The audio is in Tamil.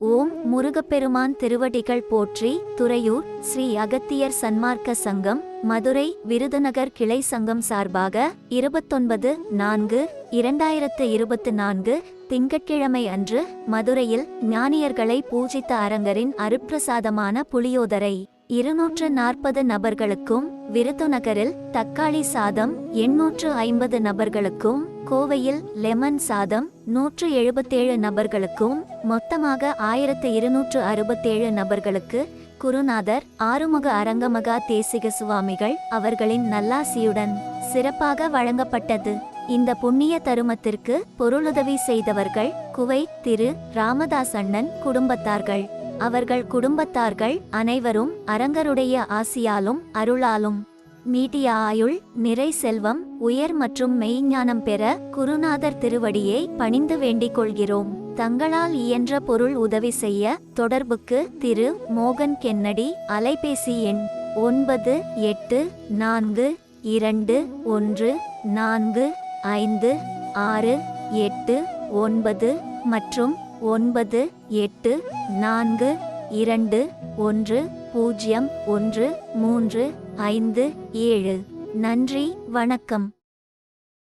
ஓம் முருகப்பெருமான் திருவடிகள் போற்றி துறையூர் ஸ்ரீ அகத்தியர் சன்மார்க்க சங்கம் மதுரை விருதுநகர் கிளை சங்கம் சார்பாக இருபத்தொன்பது நான்கு இரண்டாயிரத்து இருபத்து நான்கு திங்கட்கிழமை அன்று மதுரையில் ஞானியர்களை பூஜித்த அரங்கரின் அருப்பிரசாதமான புளியோதரை இருநூற்று நாற்பது நபர்களுக்கும் விருதுநகரில் தக்காளி சாதம் எண்ணூற்று ஐம்பது நபர்களுக்கும் கோவையில் லெமன் சாதம் நூற்று எழுபத்தேழு நபர்களுக்கும் மொத்தமாக ஆயிரத்து இருநூற்று அறுபத்தேழு நபர்களுக்கு குருநாதர் ஆறுமுக அரங்கமகா தேசிக சுவாமிகள் அவர்களின் நல்லாசியுடன் சிறப்பாக வழங்கப்பட்டது. இந்த புண்ணிய தருமத்திற்கு பொருளுதவி செய்தவர்கள் குவைத் திரு ராமதாஸ் அண்ணன் குடும்பத்தார்கள். அவர்கள் குடும்பத்தார்கள் அனைவரும் அரங்கருடைய ஆசியாலும் அருளாலும் நீட்டிய ஆயுள் நிறை செல்வம் உயர் மற்றும் மெய்ஞானம் பெற குருநாதர் திருவடியை பணிந்து வேண்டிக் கொள்கிறோம். தங்களால் இயன்ற பொருள் உதவி செய்ய தொடர்புக்கு திரு. மோகன் கென்னடி அலைபேசி எண் ஒன்பது எட்டு நான்கு இரண்டு ஒன்று நான்கு ஐந்து ஆறு எட்டு ஒன்பது மற்றும் ஒன்பது எட்டு நான்கு இரண்டு ஒன்று பூஜ்ஜியம் ஒன்று மூன்று ஐந்து ஏழு. நன்றி வணக்கம்.